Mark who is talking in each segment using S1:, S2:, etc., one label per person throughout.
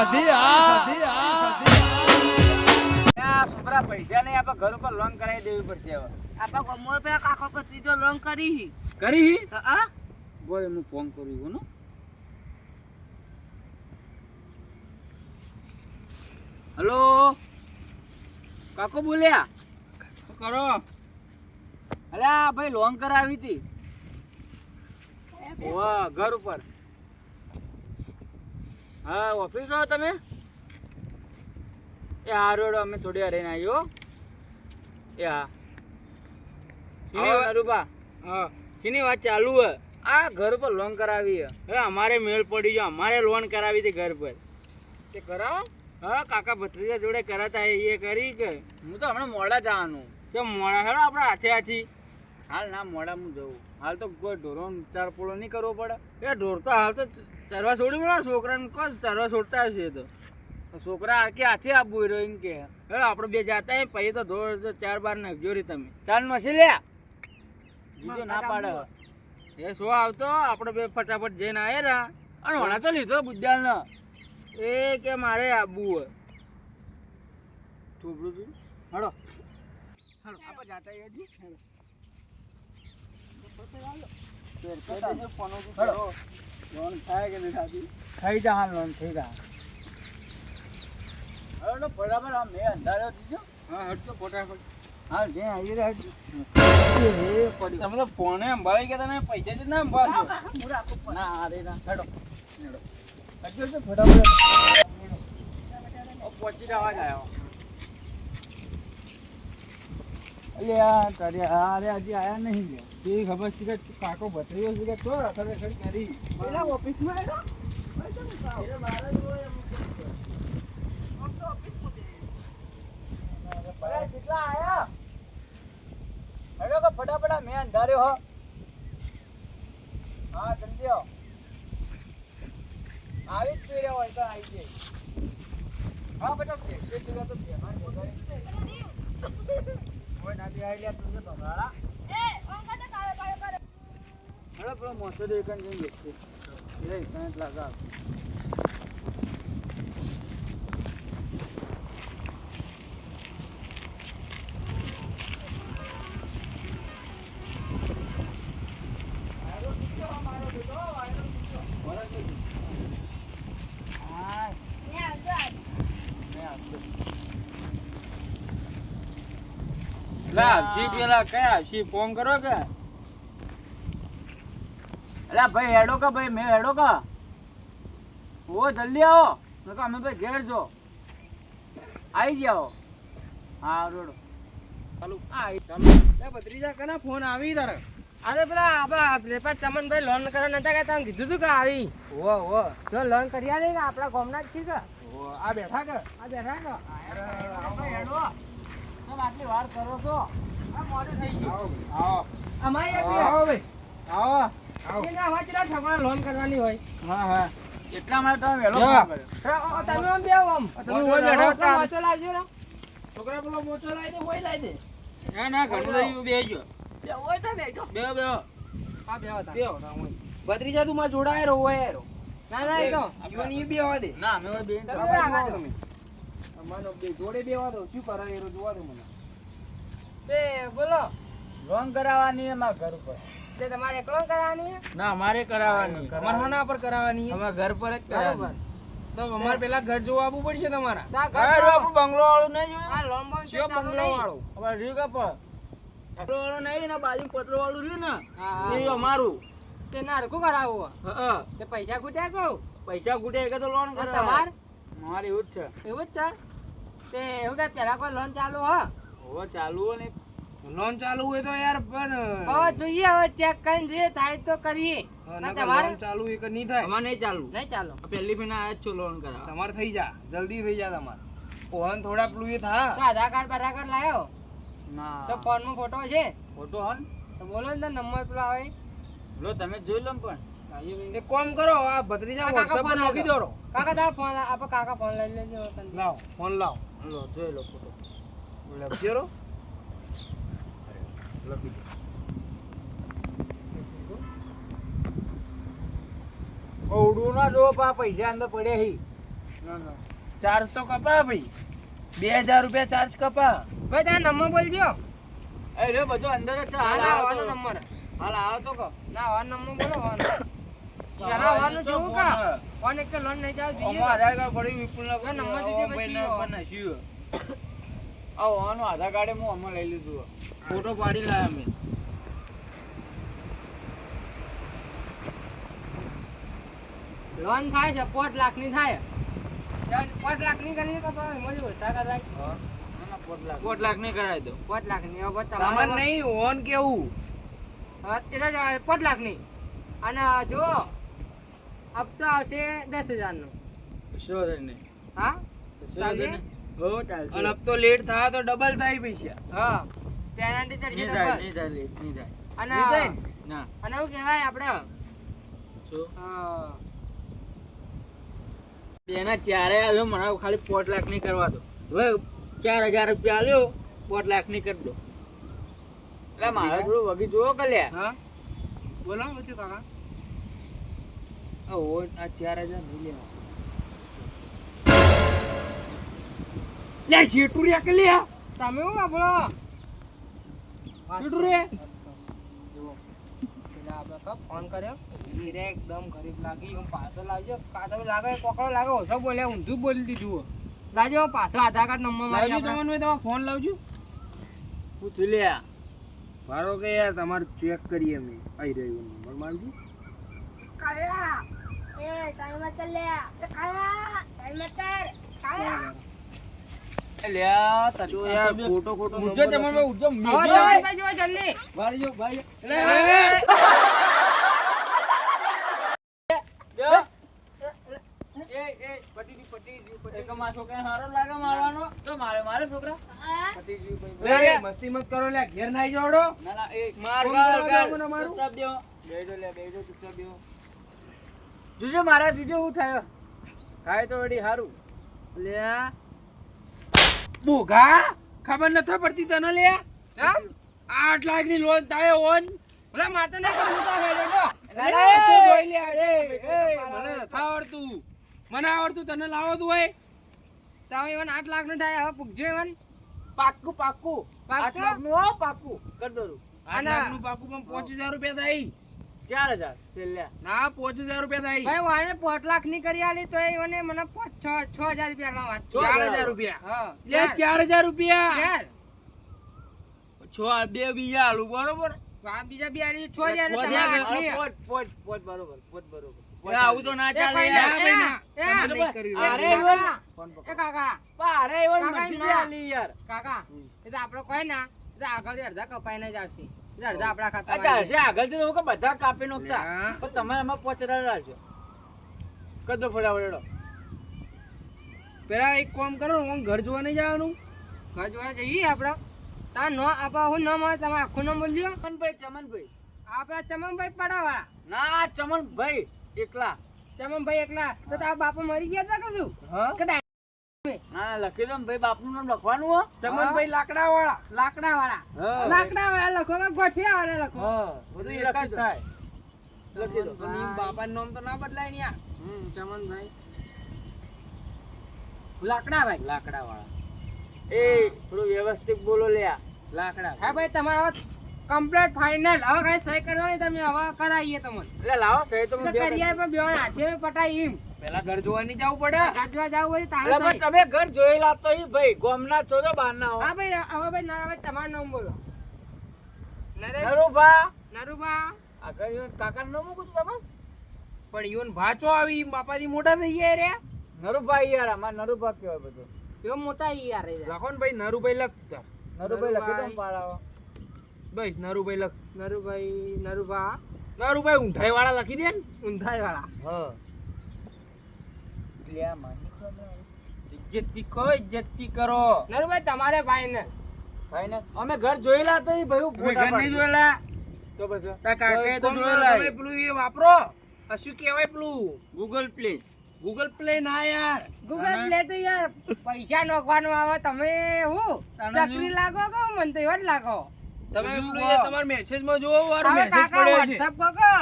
S1: સધી આ
S2: આ. છોકરા પૈસા નહીં આપણે ઘર ઉપર લોન કરાવી દેવી પડશે હવે.
S3: આપા ગમો પેલા કાકો પર ત્રીજો લોન કરી
S2: કરી
S3: તો આ
S2: બોલ હું ફોન કરું છું હલો? કાકો બોલ્યા? કરો? અલ્યા ભાઈ લોન કરાવી હતી. ઘર ઉપર. હા ઓફિસ આવો તમે? એ હા રોડો અમે થોડી વાર રહીને આવ્યો એ હા. નરુબા
S4: હા શીની વાત ચાલુ હે.
S2: આ ઘર પર લોન કરાવી હે.
S4: અમારે મેળ પડી ગયો અમારે લોન કરાવી હતી ઘર પર.
S2: તે કરાવો.
S4: હા કાકા ભત્રીજા જોડે કરાતા એ એ કરી કે.
S2: હું તો હમણાં મોડા જવાનું.
S4: તો મોડા હેડો આપણે હાથે હાથી.
S2: હાલ ના મોડા હું જવું હાલ તો કોઈ ઢોરો ચાર પોળો નહીં કરવો પડે.
S4: એ ઢોર તો હાલ તો ચરવા છોડી મળે છોકરાને કોણ ચરવા છોડતા હશે તો.
S2: છોકરા કે હાથે આપવું હિરોઈન કે.
S4: હવે આપણે બે જાતા પછી તો ધોર ચાર બાર નાખજો રી તમે.
S2: ચાલ મસી લ્યા. જીજો ના પાડે.
S4: એ શો આવતો? આપણે બે ફટાફટ જઈને રા.
S2: અને વણા તો લીધો બુદ્ધાલ
S4: એ કે મારે આપવું હોય.
S2: થોભરું તું હડો હડો આપણે જાતા એ જી હેડો. હડો. લોન થાય કે નહીં થતી? થઈ જા લોન થઈ જા. હડો બરાબર આ મેં અંધારો દીધો
S4: હા હટજો ફટાફટ
S2: હા જે આવી રહ્યા પડી
S4: તમે તો ફોને સંભાળી ગયા તમે પૈસા જ ના સંભાળશો
S2: ના અરે ના. હેડો. હેડો. હજુ ફટાફટ. પહોંચી જવા જ આવ્યો અલ્યા તારે અરે હજી આયા નહીં
S4: તે ખબર છે કે કાકો બતરીયો છે કે તો રખડ રખડ કરી.
S2: પેલા ઓફિસમાં આવ્યો કેટલા આયા? હેડો કે ફટાફટ મેં અંધાર્યો હો. જલ્દી આવો. જ પીર્યા હોય તો આવી જાય. હા બધા જગ્યા તો બેમાન પેલો મોટો દેખાન જઈએ લાગા
S4: આવશી પેલા કયા શી ફોન કરો કે?
S2: અલ્યા ભાઈ હેડો કા ભાઈ મેં હેડો કા? ઓ જલ્દી આવો નકર અમે ભાઈ ઘેર જો. આવી જાઓ. હા રોડો. ચાલુ. આવી ચાલુ.
S4: લે ભત્રીજા કના ફોન આવી તારે?
S3: અરે પેલા આપણા લેપા ચમનભાઈ લોન કરવા નતા કે તમે કીધું તું કે આવી.
S4: ઓ ઓ.
S3: જો લોન કરી આલે કે આપણા ગામના જ છે કે?
S4: ઓ આ બેઠા કે?
S3: આ બેઠા કે?
S2: હેડો આટલી વાર કરો છો?
S3: મોડું થઈ ગયું.
S4: આવો
S3: અમારી
S4: આવો ભાઈ. આવો.
S3: એને આવા કેટલા ઠગવાના લોન કરવાની હોય?
S4: હા હા.
S2: એટલા માટે તમે વહેલો
S4: જા.
S2: ફોન કર્યો.
S3: અ, અ, તમે આમ બેહો આમ.
S4: તમે ઓય બેઠા
S3: મોચો લાવજો ને?
S2: છોકરા પેલો મોચો લાવી દે હોય લાવી દે.
S4: ના ના ઘણું થયું બેહજો
S3: હોય તો બેઠો
S4: બેહો બેહો
S3: હા બેહો તા.
S4: બેહો ના હોય ભત્રીજા તું માં જોડાય રહો હોય
S3: ના ના એ તો.
S4: દે.
S2: ના અમે બેન.
S3: તમે બે આગળ જાઓ.
S4: અમારો બે જોડે બેવા દો શું કરાય એ જોવા દો મને.
S3: તે બોલો.
S2: લોન કરાવવાની એમાં ઘર ઉપર.
S3: તે તમારે એકલો કરાવવાની
S4: ના મારે કરાવવાની હોના પર કરાવવાની અમારા ઘર પર જ
S3: કરાવવાની.
S4: તો અમારે પેલા ઘર જોવા આવવું પડશે તમારા.
S3: ઘર
S4: આપણું બંગલો વાળું નહીં જોયું?
S3: આ લોન
S4: બંગલો
S3: બંગલો
S4: વાળું? અમારે રહ્યું કે પર? બંગલો વાળું નહીં ને બાજુ પતરો વાળું રહ્યું ને? એ અમારું.
S3: તે ના હરખું કરાવવું?
S4: હા, હા.
S3: તે પૈસા ખૂટ્યા કહું
S4: પૈસા ખૂટે કે તો લોન
S3: કરાવ
S4: કરાવે.
S3: તમાર?
S2: મારે એવું જ છે.
S3: એવું જ છે? તે એવું કે પેલા કોઈ લોન ચાલુ હો.
S2: હવે ચાલુ ને
S4: લોન ચાલુ હોય તો યાર પણ
S3: હવે જોઈએ હવે ચેક કરીને જે થાય તો કરીએ. તમારે
S4: ચાલુ કે નહીં થાય? અમારે નહીં ચાલુ
S3: નહીં ચાલો.
S4: પહેલી ફીના આયા જ છો લોન કરાવ તમારે થઈ જા જલ્દી થઈ જા તમારે. ફોન થોડા પેલું એ થા
S3: આધાર કાર્ડ બાધાર કાર્ડ લાવ્યો
S2: ના.
S3: તો ફોનમાં ફોટો છે?
S2: ફોટો હન?
S3: તો બોલો ને નંબર પેલો આવે.
S2: બોલો તમે જોઈ લો પણ.
S4: એક કામ કરો આ ભત્રીજા વોટ્સએપ પર નાખી
S3: આવ્યો. કાકા દા ફોન આપ કાકા ફોન લઈ લેજો તને.
S4: લાવ ફોન લાવ.
S2: લો જોઈ લો ફોટો
S4: લખજો રો. લખી દો.
S2: ઓડું ના જો પા પૈસા અંદર પડ્યા હી.
S4: ચાર્જ તો કપા ભાઈ. બે હજાર રૂપિયા ચાર્જ કપા.
S3: ભાઈ તારો નંબર બોલજો
S2: એ રે બધો અંદર જ છે. હાલ
S3: આવવાનો નંબર.
S2: હાલ આવો તો કહો.
S3: ના આવવાનો નંબર બોલો આવવાનો કા લોન નહીં જાવ જોઈએ
S4: આધાર કાર્ડ પડ્યું વિપુલના
S3: એ નંબર દીધે પછી
S4: પણ નાખ્યું.
S2: આવો આધાર કાર્ડ હું હમણાં લઈ લીધું
S4: ફોટો પાડી લાયા મેં
S3: લોન થાય છે પોટ લાખની થાય. પોટ લાખની કરી તો જ ઓછા કરાય
S2: દો
S4: પોટ લાખ. નહીં કરાય તો
S3: પોટ લાખની હવે તમારે
S4: નહીં ઓન કેવું?
S3: જ પોટ લાખની અને જો હપ્તો આવશે દસ હજાર નો હા
S4: ચાલશે?
S2: હો,
S4: હપ્તો લેટ થાય તો ડબલ થાય પૈસા
S3: હા પેનલ્ટી ડબલ.
S2: નહીં થાય, નહીં થાય.
S3: અને
S4: નહીં થાય ને?
S2: ના.
S3: અને એવું કહેવાય આપણે
S4: શું?
S1: ચારે આલ્યો મને ખાલી પોટ લાખની કરવા દો હવે ચાર હજાર રૂપિયા આલ્યો પોટ લાખની કરી દો
S2: એટલે મારે થોડું વગી જુઓ કલ્યા
S3: હા બોલો કાકા
S1: લે કે લે
S3: તમે આપણે ફોન કર્યો. એકદમ ગરીબ લાગી. હું પાછો લાવજો. લાગે કોકડો લાગે ઓછો બોલ્યા ઊંધું બોલી દીધું લાજો પાછો આધાર કાર્ડ નંબર મારી
S4: લાવજો
S3: આપણે.
S4: તમે ફોન લાવજો.
S2: પૂછી લે?
S4: મારો કે યાર તમારે ચેક કરીએ અમે. આવી રહ્યો નંબર મારજો.
S2: એ
S4: મસ્તી મત કરો લે ઘેર નાઈ જોડો
S2: ના ના એ
S1: માર
S4: મારું.
S2: બેજો લે બેજો ચૂપચાપ બેહો. જોજો મારા જોજો હું થયો? થાય તો વળી સારું
S4: લે બોગા ખબર નથી પડતી તને લે? આઠ લાખની લોન થાય ઓન.
S3: ભલે મારતો નહીં પણ તો હેડે
S4: તું મને નથી આવડતું. મને આવડતું તને લાવતું હોય.
S3: તમે એવન આઠ લાખનું થાય હવે પૂછજો એવન
S2: પાક્કું પાક્કું.
S3: પાક્કું?
S2: આઠ લાખનું પાક્કું. કરી દઉં.
S4: આઠ લાખનું પાકું પણ પાંચ હજાર રૂપિયા થાય.
S2: ચાર હજાર છેલ્લે.
S4: ના પાંચ હજાર રૂપિયા થાય.
S3: ભાઈ વાને પોટ લાખની કરી આલી તો એને મને પાંચ છ છ હજાર રૂપિયા નો વાત.
S4: ચાર હજાર રૂપિયા? લે ચાર. હજાર રૂપિયા?
S3: ચાર.
S1: છો બે બીજા આલુ બરોબર?
S3: આ બીજા બી આલી છ હજાર
S1: છ
S3: તમારે
S1: હજાર.
S3: આટલી.
S2: અરે, પોચ પોચ પોચ બરોબર પોચ બરોબર.
S1: આવું તો ના ચાલે
S3: કોઈ ના,
S4: ભાઈ, ના.
S3: એ,
S4: તમે
S3: એ,
S4: નહીં કર્યું.
S3: એ
S2: અરે,
S3: કાકા, ના. આપણે કોઈ ના. આગળ અડધા કપાઈને જ આવશે.
S2: બધા કાપી નાખતા. પણ રાખજો કદો ફટાફટ
S4: પેલા એક કામ કરો હું ઘર જોવા નહીં જવાનું.
S3: ઘર જોવા જઈએ આપણે. તા નો આપા હું ન મળે તમે આખું બોલ્યો
S2: ચમનભાઈ ચમનભાઈ.
S3: આપડા ચમનભાઈ પડાવાળા.
S2: ના ચમનભાઈ એકલા.
S3: ચમનભાઈ એકલા. તો તારા બાપા મરી ગયા હતા કશું
S4: હા
S2: લખી દો ભાઈ બાપનું નામ લખવાનું હો.
S4: ચમનભાઈ લાકડા વાળા
S3: લાકડા વાળા લાકડા વાળા લખો કે ગોઠિયા વાળા લખો.
S2: બધું
S4: બધું
S2: એક
S4: એક
S2: જ
S4: જ થાય.
S2: લખી દો.
S3: બાપાનું નામ તો ના બદલાય ને યાર.
S2: હમ ચમનભાઈ.
S3: લાકડા ભાઈ
S2: લાકડા વાળા એ થોડું વ્યવસ્થિત બોલો લ્યા
S4: લાકડા
S3: હા ભાઈ તમારા કમ્પ્લીટ ફાઇનલ હવે કઈ સહી કરવાની તમે હવે કરાવીએ તમને.
S2: એટલે લાવો સહી તો
S3: કરીએ પણ બે હાથે પટાઈ એમ.
S4: પેલા ઘર જોવા નહીં જવું પડે?
S3: કાઢવા જવું હોય તારે
S2: પણ તમે ઘર જોયેલા તો ઈ ભાઈ ગોમના છો તો બહારના હો.
S3: હા ભાઈ હવે ભાઈ ના ભાઈ તમારું નામ બોલો.
S2: નરુભા.
S3: નરુબા
S2: આગળ ઈ કાકાનું નામ મૂકું છું તમારે?
S4: પણ યોન ભાચો આવી બાપાથી મોટા થઈ ગયા રે.
S2: નરુભા યાર અમાર નરુભા કહેવાય બધું.
S3: એવો મોટા યાર
S4: લખો ને ભાઈ નરુભાઈ લખતા.
S2: નરુભાઈ લખી દો પાડાવો.
S4: ભાઈ નરુભાઈ લખ.
S3: નરુભાઈ નરુભા.
S4: નરુભાઈ ઊંધાઈ વાળા લખી દે ને.
S3: ઊંધાઈ વાળા
S4: હા.
S2: માની
S1: થી કહો કરો.
S3: નરુભાઈ તમારે ભાઈ? ને
S2: ભાઈ ને અમે ઘર જોયેલા તો ઈ ભાઈ
S1: ઘર નહીં જોયેલા?
S2: તો પછી?
S1: તારા કાકાએ તો જોયેલા
S4: તમે પેલું એ વાપરો? આ શું કહેવાય પેલું?
S1: ગૂગલ પ્લે
S4: ગૂગલ પ્લે ના યાર.
S3: ગૂગલ પ્લે તો યાર પૈસા નોખવાનું આવે તમે હું? ચકરી લાગો કે મને તો એવા જ લાગો.
S4: તમે પેલું એ તમારા મેસેજમાં જોવો
S3: હવે
S4: મેસેજ પડ્યો છે.
S3: વોટ્સઅપ કરો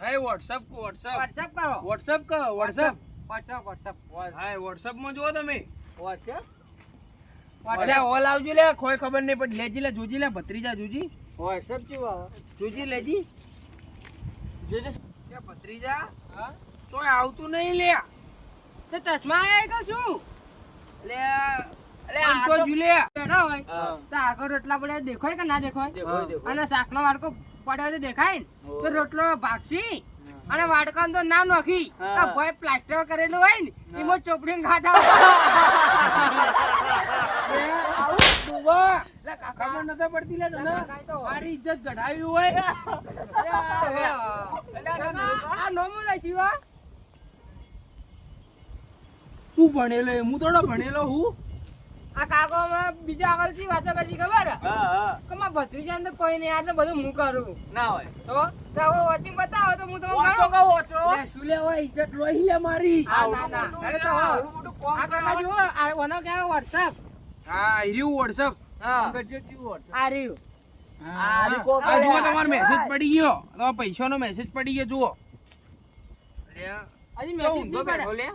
S4: હા વોટ્સઅપ વોટ્સઅપ
S3: વોટ્સઅપ કરો.
S4: વોટ્સઅપ કહો વોટ્સઅપ
S3: વોટ્સઅપ વોટ્સઅપ
S4: હા વોટ્સઅપમાં જુઓ તમે. ઓલ આવજો લે કોઈ ખબર નહીં પણ લેજી લે જોજી લે ભત્રીજા જોજી.
S2: વોટ્સએપ જુઓ
S4: જોજી લેજી.
S2: જોજે.
S4: ભત્રીજા. હા તોય આવતું નહીં લે.
S3: તો ચશ્મા આયા કે શું?
S4: લે
S2: અલે
S4: આમ તો જુ
S3: બેઠા હોય. તો આગળ રોટલા પડ્યા દેખાય કે ના દેખાય?
S2: દેખો દેખો
S3: અને શાકનો વાડકો પડ્યો તો દેખાય ને? તો રોટલો ભાગશી. અને વાડકાનું તો ના નોખી તો ભાઈ પ્લાસ્ટર કરેલું હોય ને એમાં
S4: ચોપડી ખબર નતો પડતી લે તને. મારી ઇજ્જત ઘટાવી હોય.
S3: આ નોમું લે શિવા.
S4: તું ભણેલો હું થોડો ભણેલો હું?
S3: આ કાકો હમણાં બીજા આગળથી વાતો કરતી ખબર?
S2: હા હા.
S3: કે મારા ભત્રીજા અંદર કોઈ નહીં આ બધું હું કરું.
S2: ના હોય.
S3: તો? તો હવે વોચિંગ બતાવો તો હું તમને
S2: વાંચો કહો વાંચો?
S4: લે શું ઇજ્જત લોહી લે મારી.
S3: આ ના ના. અરે તો હા.
S2: આવડું મોટું કોમ
S3: આ કાકા જુઓ આ ઓનો કહેવાય વોટ્સઅપ
S4: હા હીર્યું વોટ્સઅપ
S3: હા.
S2: કરજો કેવું વાંચો
S3: આ રહ્યું.
S2: આ રી કોક
S4: આ જુઓ તમારો મેસેજ પડી ગયો. તમારો પૈસાનો મેસેજ પડી ગયો જુઓ.
S3: હજી મેસેજ નહીં પડે.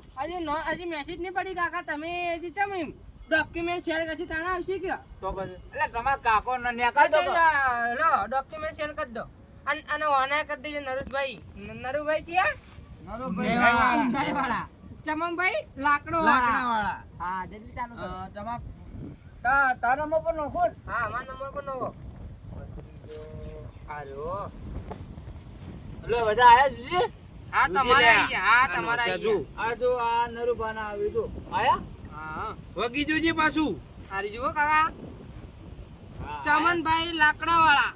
S3: હજી મેસેજ નહીં પડી કાકા તમે હજી કેમ એમ. ડોક્યુમેન્ટ શેર કરશે તાણા આવશે કે
S2: તો પછી. એટલે તમાર કાકો ને ન્યા કરી દો તો.
S3: લો ડોક્યુમેન્ટ શેર કરી દો. અને અને ઓના કરી દેજો નરેશભાઈ. નરુભાઈ છે નરુભાઈ વાળા. ચમનભાઈ લાકડો વાળા હા જલ્દી ચાલુ કરો.
S2: તમાર તા- તારા નંબર પર નાખો.
S3: હા મારા નંબર પર નવો
S2: આર્યો. એટલે બધા આયા જીજી?
S3: હા તમારા. હા તમારા
S2: આ જો આ નરુભાના આવ્યું તું આયા?
S4: વગી જોજે પાછું.
S3: હારી જુઓ કાકા. ચમનભાઈ લાકડા વાળા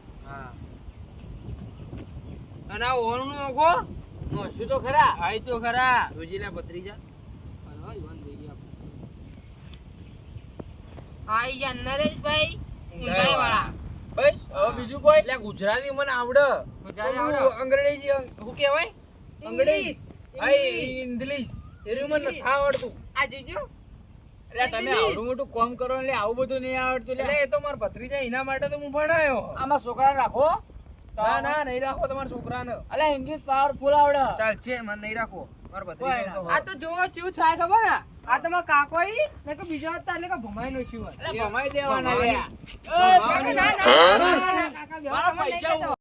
S4: અને આ નોખો
S2: આયા. નોશું તો ખરા.
S4: આઈ તો ખરા. જોજી લે ભત્રીજા
S3: આઈ ગયા નરેશભાઈ ઊંધાઈ વાળા
S2: બસ હવે બીજું કોઈ?
S4: એટલે ગુજરાતી મને આવડે.
S3: ગુજરાતી આવડે?
S4: અંગ્રેજી શું કહેવાય? અંગ્રેજી.
S3: ઇંગ્લિશ.
S4: એ મને નથી આવડતું.
S3: આ જીજુ.
S2: તમે આવડું મોટું કામ કરો એટલે આવું બધું નહીં આવડતું
S4: એટલે એ તો મારા ભત્રીજા એના માટે તો હું ભણાયો.
S2: આમાં છોકરા રાખો.
S4: ના ના નહીં રાખો તમારા છોકરાને.
S2: અલે ઇંગ્લિશ પાવરફુલ આવડે.
S4: ચાલ છે મને નહીં રાખો. મારા ભત્રીજા
S3: આ તો જોવો ચેવું થાય ખબર હે? આ તમારો કાકો ઈ ને કે બીજો હતા એટલે કે ભમાઈ નો શું
S2: એટલે ભમાઈ દેવાના
S3: ના, ના, કાકા,
S2: પૈસા.